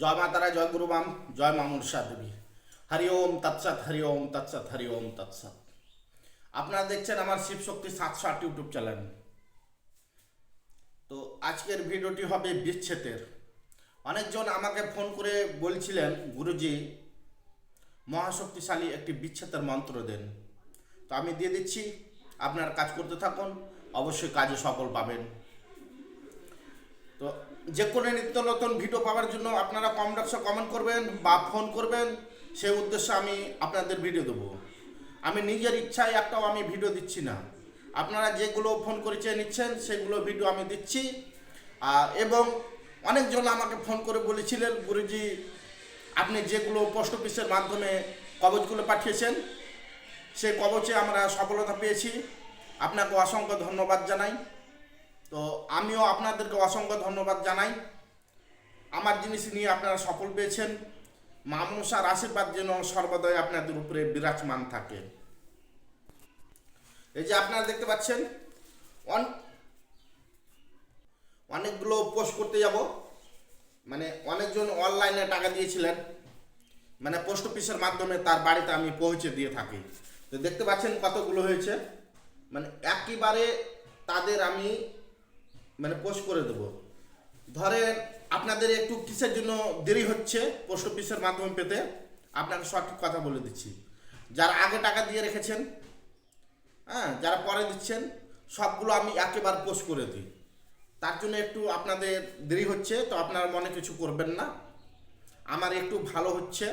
জয় মাতারা জয় গুরু মাম জয় মামুর দেবী। হরি ওম তৎসৎ, হরি ওম তৎসৎ, হরি ওম তৎসৎ। আপনারা দেখছেন আমার শিব শক্তি সাতশো আট ইউটিউব চ্যানেল। তো আজকের ভিডিওটি হবে বিচ্ছেদের। অনেকজন আমাকে ফোন করে বলছিলেন, গুরুজি, মহাশক্তিশালী একটি বিচ্ছেদের মন্ত্র দেন। তো আমি দিয়ে দিচ্ছি, আপনার কাজ করতে থাকুন, অবশ্যই কাজে সফল পাবেন। তো যে কোনো নিত্য নতুন ভিডিও পাওয়ার জন্য আপনারা কমেন্ট বক্সে কমেন্ট করবেন বা ফোন করবেন, সেই উদ্দেশ্যে আমি আপনাদের ভিডিও দেবো। আমি নিজের ইচ্ছায় একটাও আমি ভিডিও দিচ্ছি না। আপনারা যেগুলো ফোন করেছে নিচ্ছেন, সেগুলো ভিডিও আমি দিচ্ছি। আর এবং অনেকজন আমাকে ফোন করে বলেছিলেন, গুরুজি, আপনি যেগুলো পোস্ট অফিসের মাধ্যমে কবচগুলো পাঠিয়েছেন, সেই কবচে আমরা সফলতা পেয়েছি। আপনাকে অসংখ্য ধন্যবাদ জানাই। তো আমিও আপনাদেরকে অসংখ্য ধন্যবাদ জানাই। আমার জিনিস নিয়ে আপনারা সফল পেয়েছেন। মামুসার আশীর্বাদ যেন সর্বদাই আপনাদের উপরে বিরাজমান থাকে। এই যে আপনারা দেখতে পাচ্ছেন, অন অনেকগুলো পোস্ট করতে যাব। মানে অনেকজন অনলাইনে টাকা দিয়েছিলেন। মানে পোস্ট অফিসের মাধ্যমে তার বাড়িতে আমি পৌঁছে দিয়ে থাকি। তো দেখতে পাচ্ছেন কতগুলো হয়েছে। মানে একেবারে তাদের আমি মানে পোস্ট করে দেবো। ধরেন আপনাদের একটু কিসের জন্য দেরি হচ্ছে পোস্ট অফিসের মাধ্যমে পেতে, আপনাকে সঠিক কথা বলে দিচ্ছি। যারা আগে টাকা দিয়ে রেখেছেন হ্যাঁ যারা পরে দিচ্ছেন, সবগুলো আমি একেবারে পোস্ট করে দিই। তার জন্য একটু আপনাদের দেরি হচ্ছে, তো আপনারা মনে কিছু করবেন না। আমার একটু ভালো হচ্ছে।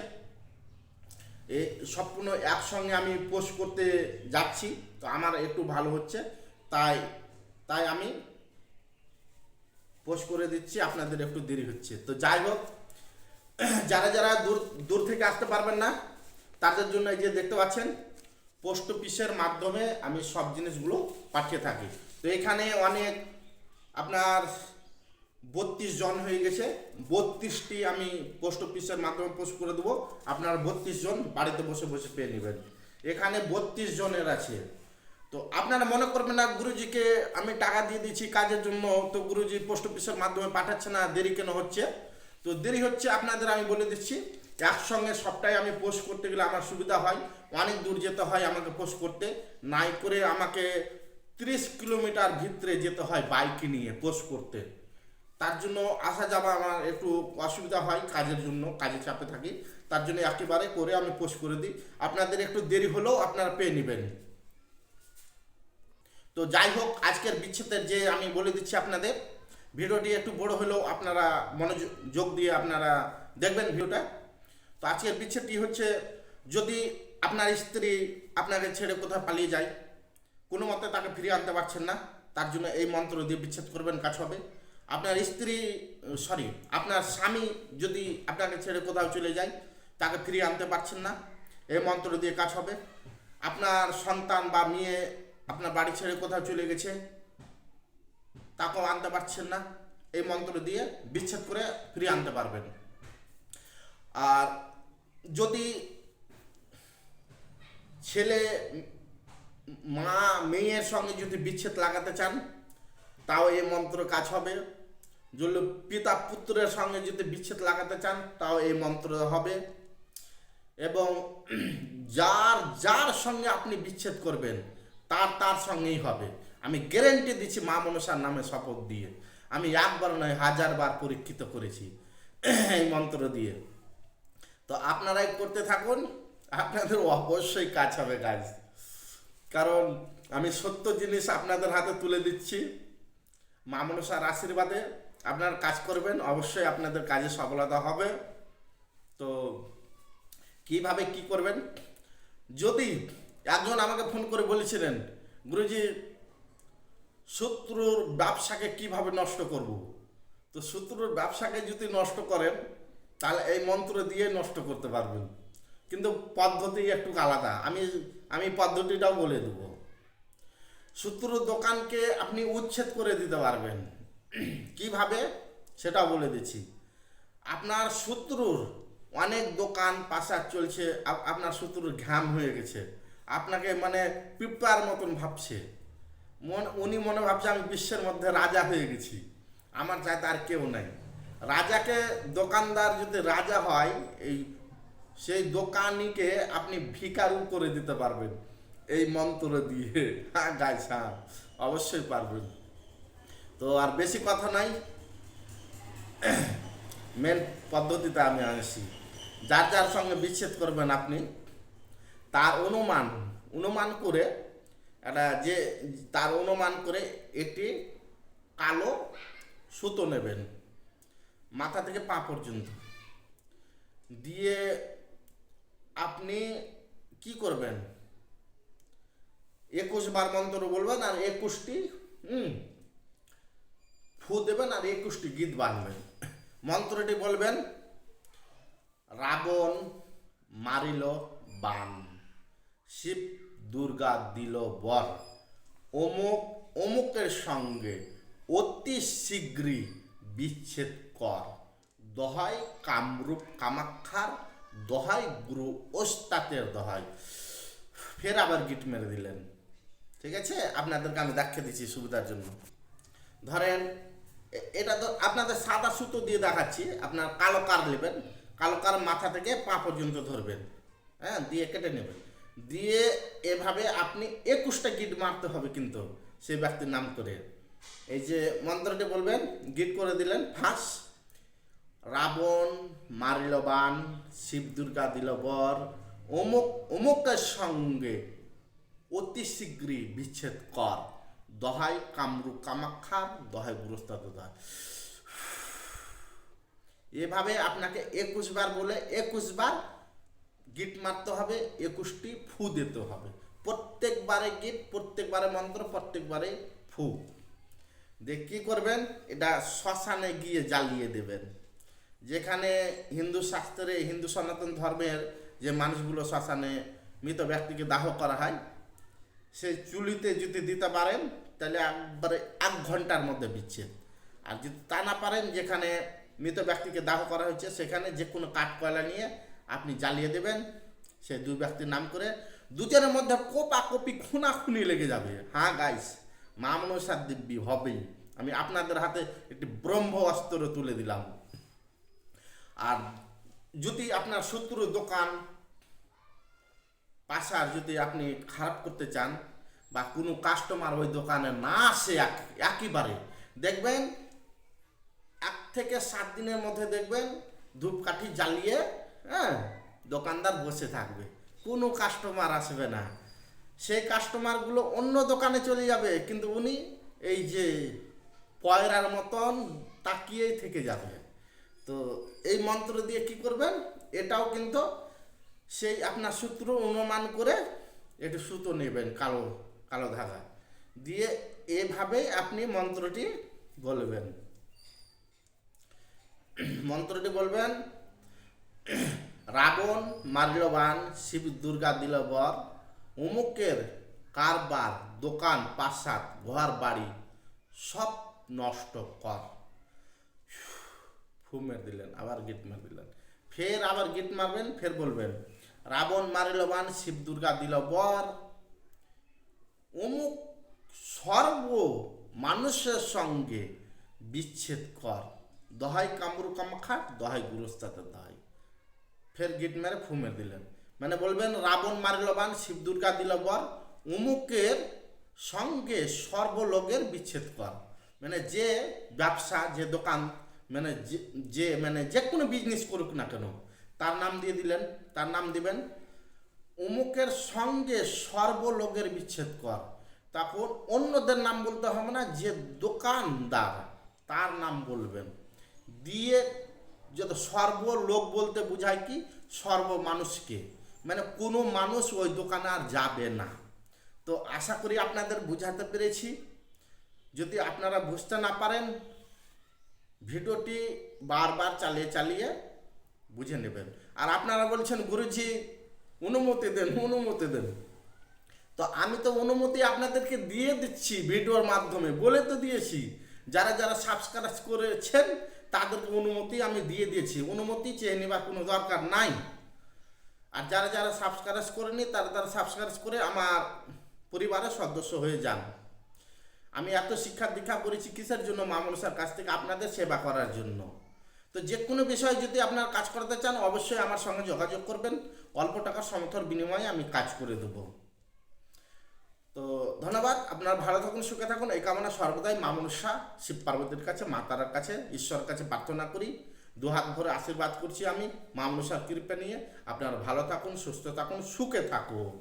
এ সম্পূর্ণ একসঙ্গে আমি পোস্ট করতে যাচ্ছি, তো আমার একটু ভালো হচ্ছে। তাই তাই আমি পোস্ট করে দিচ্ছি, আপনাদের একটু দেরি হচ্ছে। তো যাই হোক, যারা যারা দূর দূর থেকে আসতে পারবেন না, তাদের জন্য এই যে দেখতে পাচ্ছেন, পোস্ট অফিসের মাধ্যমে আমি সব জিনিসগুলো পাঠিয়ে থাকি। তো এখানে অনেক আপনার বত্রিশ জন হয়ে গেছে, বত্রিশটি আমি পোস্ট অফিসের মাধ্যমে পোস্ট করে দেবো, আপনার বত্রিশ জন বাড়িতে বসে বসে পেয়ে নেবেন। এখানে বত্রিশ জনের আছে। তো আপনারা মনে করবেন না, গুরুজিকে আমি টাকা দিয়ে দিচ্ছি কাজের জন্য, তো গুরুজি পোস্ট অফিসের মাধ্যমে পাঠাচ্ছে না, দেরি কেন হচ্ছে? তো দেরি হচ্ছে আপনাদের আমি বলে দিচ্ছি, একসঙ্গে সবটাই আমি পোস্ট করতে গেলে আমার সুবিধা হয়, অনেক দূর যেতে হয় আমাকে পোস্ট করতে, নাই করে আমাকে তিরিশ কিলোমিটার ভিতরে যেতে হয় বাইকে নিয়ে পোস্ট করতে। তার জন্য আসা যাওয়া আমার একটু অসুবিধা হয় কাজের জন্য, কাজে চাপে থাকি, তার জন্য একেবারে করে আমি পোস্ট করে দিই। আপনাদের একটু দেরি হলেও আপনারা পেয়ে নেবেন। তো যাই হোক, আজকের বিচ্ছেদের যে আমি বলে দিচ্ছি আপনাদের, ভিডিওটি একটু বড় হলেও আপনারা মনোযোগ দিয়ে আপনারা দেখবেন ভিডিওটা। তো আজকের বিচ্ছেদটি হচ্ছে, যদি আপনার স্ত্রী আপনাকে ছেড়ে কোথাও পালিয়ে যায়, কোনো মতে তাকে ফিরিয়ে আনতে পারছেন না, তার জন্য এই মন্ত্র দিয়ে বিচ্ছেদ করবেন, কাজ হবে। আপনার স্ত্রী, সরি, আপনার স্বামী যদি আপনাকে ছেড়ে কোথাও চলে যায়, তাকে ফিরিয়ে আনতে পারছেন না, এই মন্ত্র দিয়ে কাজ হবে। আপনার সন্তান বা মেয়ে আপনার বাড়ি ছেড়ে কোথাও চলে গেছে, তাকেও আনতে পারছেন না। এই মন্ত্র দিয়ে বিচ্ছেদ করে ফিরিয়ে আনতে পারবেন। আর যদি ছেলে, মা, মেয়ের সঙ্গে যদি বিচ্ছেদ লাগাতে চান, তাও এই মন্ত্র কাজ হবে। যদি পিতা পুত্রের সঙ্গে যদি বিচ্ছেদ লাগাতে চান, তাও এই মন্ত্র হবে। এবং যার যার সঙ্গে আপনি বিচ্ছেদ করবেন তার তার সঙ্গেই হবে। আমি গ্যারেন্টি দিচ্ছি মা মনসার নামে শপথ দিয়ে। আমি একবার নয় হাজার বার পরীক্ষিত করেছি এই মন্ত্র দিয়ে। তো আপনারাই করতে থাকুন, আপনাদের অবশ্যই কাজ হবে কাজ কারণ আমি সত্য জিনিস আপনাদের হাতে তুলে দিচ্ছি। মা মনসার আশীর্বাদে আপনার কাজ করবেন, অবশ্যই আপনাদের কাজে সফলতা হবে। তো কীভাবে কি করবেন? যদি একজন আমাকে ফোন করে বলেছিলেন, গুরুজি, শত্রুর ব্যবসাকে কীভাবে নষ্ট করব? তো শত্রুর ব্যবসাকে যদি নষ্ট করেন, তাহলে এই মন্ত্র দিয়ে নষ্ট করতে পারবেন। কিন্তু পদ্ধতি একটু আলাদা। আমি আমি পদ্ধতিটাও বলে দেবো। শত্রুর দোকানকে আপনি উচ্ছেদ করে দিতে পারবেন। কীভাবে? সেটা বলে দিচ্ছি। আপনার শত্রুর অনেক দোকান পাশার চলছে, আপ- আপনার শত্রুর ঘাম হয়ে গেছে। আপনাকে মানে পিঁপড়ার মতন ভাবছে। মন, উনি মনে ভাবছে আমি বিশ্বের মধ্যে রাজা হয়ে গেছি। আমার চাইতে আর কেউ নাই। রাজাকে দোকানদার যদি রাজা হয়, এই সেই দোকানিকে আপনি ভিকারু করে দিতে পারবেন। এই মন্ত্র দিয়ে। হ্যাঁ গাইস হ্যাঁ অবশ্যই পারবেন। তো আর বেশি কথা নাই। মেন পদ্ধতিতে আমি আসি। যার যার সঙ্গে বিচ্ছেদ করবেন আপনি তার অনুমান অনুমান করে, একটা যে, তার অনুমান করে একটি কালো সুতো নেবেন, মাথা থেকে পা পর্যন্ত। দিয়ে আপনি কি করবেন? একুশ বার মন্ত্র বলবেন আর একুশটি, হুম, ফু দেবেন আর একুশটি গীত বাঁধবেন মন্ত্রটি বলবেন, রাবণ মারিল বান। শিব দুর্গা দিল বর। অমুক, অমুকের সঙ্গে অতি শীঘ্রই বিচ্ছেদ কর। দহাই কামরূপ কামাক্ষার, দহাই গুরু ওস্তাতের দহাই। ফের আবার গিট মেরে দিলেন। ঠিক আছে? আপনাদেরকে আমি দেখিয়ে দিচ্ছি সুবিধার জন্য। ধরেন এটা তো আপনাদের সাদা সুতো দিয়ে দেখাচ্ছি। আপনার কালো কার নেবেন? কালো কার মাথা থেকে পা পর্যন্ত ধরবেন। হ্যাঁ দিয়ে কেটে নেবেন। দিয়ে এভাবে আপনি একুশটা গিট মারতে হবে কিন্তু সেই ব্যক্তির নাম করে। এই যে মন্ত্রটি বলবেন, গিট করে দিলেন, ফাঁস। রাবণ মারিল বান শিব দুর্গা দিল বর। অমুক, অমুকের সঙ্গে অতি শীঘ্রই বিচ্ছেদ কর। দহাই কামরু কামাক্ষার, দহাই গুরুস্তাদ এভাবে আপনাকে একুশ বার বলে, একুশ বার গিট মারতে হবে, একুশটি ফু দিতে হবে। প্রত্যেকবারে গিট, প্রত্যেকবারে মন্ত্র, প্রত্যেকবারে ফু। দিয়ে কী করবেন? এটা শ্মশানে গিয়ে জ্বালিয়ে দেবেন। যেখানে হিন্দু শাস্ত্রে, হিন্দু সনাতন ধর্মের যে মানুষগুলো শ্মশানে মৃত ব্যক্তিকে দাহ করা হয় সেই চুলিতে যদি দিতে পারেন, তাহলে একবারে এক ঘণ্টার মধ্যে বিচ্ছেদ। আর যদি তা না পারেন, যেখানে মৃত ব্যক্তিকে দাহ করা হয়েছে, সেখানে যে কোনো কাঠ কয়লা নিয়ে আপনি জ্বালিয়ে দেবেন, সে দুই ব্যক্তির নাম করে দুজনের মধ্যে কোপা কপি খুনাখুনি লেগে যাবে। হ্যাঁ গাইস মা মনসার দিব্যি হবেই। আমি আপনাদের হাতে একটি ব্রহ্ম অস্ত্র তুলে দিলাম। আর যদি আপনার শত্রু দোকান পাশার যদি আপনি খারাপ করতে চান বা কোনো কাস্টমার ওই দোকানে না আসে এক- একেবারে, দেখবেন এক থেকে সাত দিনের মধ্যে দেখবেন ধূপকাঠি জ্বালিয়ে হ্যাঁ দোকানদার বসে থাকবে। কোনো কাস্টমার আসবে না। সেই কাস্টমারগুলো অন্য দোকানে চলে যাবে, কিন্তু উনি এই যে পয়রার মতন তাকিয়েই থেকে যাবে। তো এই মন্ত্র দিয়ে কি করবেন? এটাও কিন্তু সেই আপনার সূত্র অনুমান করে একটু সুতো নেবেন কালো কালো ধাগা। দিয়ে এভাবেই আপনি মন্ত্রটি বলবেন। মন্ত্রটি বলবেন রাবণ মারিল বান শিব, দুর্গা দিল বর অমুকের কারবার, দোকান প্রাসাদ ঘর বাড়ি, সব নষ্ট কর। ফু, মেরে দিলেন, আবার গিট মার দিলেন। ফের আবার গিট মারবেন, ফের বলবেন, রাবণ মারিল বান শিব, দুর্গা দিল বর অমুক সর্ব মানুষের সঙ্গে বিচ্ছেদ কর। দহাই কামরু কামাখা দহাই গুরুস্তাদের দহাই ফের গিট মেরে ফু মেরে দিলেন। মানে বলবেন, রাবণ মারিল বান শিব দুর্গা দিল বর উমুকের সঙ্গে সর্বলোকের বিচ্ছেদ কর। মানে যে ব্যবসা, যে দোকান মানে যে- মানে যে কোনো বিজনেস করুক না কেন, তার নাম দিয়ে দিলেন, তার নাম দিবেন অমুকের সঙ্গে সর্বলোকের বিচ্ছেদ কর। তখন অন্যদের নাম বলতে হবে না, যে দোকানদার, তার নাম বলবেন। দিয়ে যত সর্বলোক বলতে বোঝায় কি? সর্ব মানুষকে। মানে কোনো মানুষ ওই দোকানে আর যাবে না। তো আশা করি আপনাদের বুঝাতে পেরেছি। যদি আপনারা বুঝতে না পারেন, ভিডিওটি বারবার চালিয়ে চালিয়ে বুঝে নেবেন। আর আপনারা বলছেন, গুরুজি, অনুমতি দেন অনুমতি দেন। তো আমি তো অনুমতি আপনাদেরকে দিয়ে দিচ্ছি ভিডিওর মাধ্যমে, বলে তো দিয়েছি। যারা যারা সাবস্ক্রাইব করেছেন, তাদেরকে অনুমতি আমি দিয়ে দিয়েছি। অনুমতি চেয়ে নেবার কোনো দরকার নাই। আর যারা যারা সাবস্ক্রাইব করেনি, তারা তারা সাবস্ক্রাইব করে আমার পরিবারের সদস্য হয়ে যান। আমি এত শিক্ষা দীক্ষা করেছি কিসের জন্য? মামনসার কাছ থেকে আপনাদের সেবা করার জন্য। তো যে কোনো বিষয়ে যদি আপনার কাজ করতে চান, অবশ্যই আমার সঙ্গে যোগাযোগ করবেন। অল্প টাকার সমর্থন বিনিময়ে আমি কাজ করে দেবো। তো ধন্যবাদ, আপনার ভালো থাকুন, সুখে থাকুন। এই কামনা সর্বদাই মামুন শাহ শিব পার্বতীর কাছে মাতার কাছে, ঈশ্বরের কাছে প্রার্থনা করি। দু হাত ভরে আশীর্বাদ করছি আমি মামুন শাহ কৃপা নিয়ে। আপনার ভালো থাকুন, সুস্থ থাকুন, সুখে থাকুন।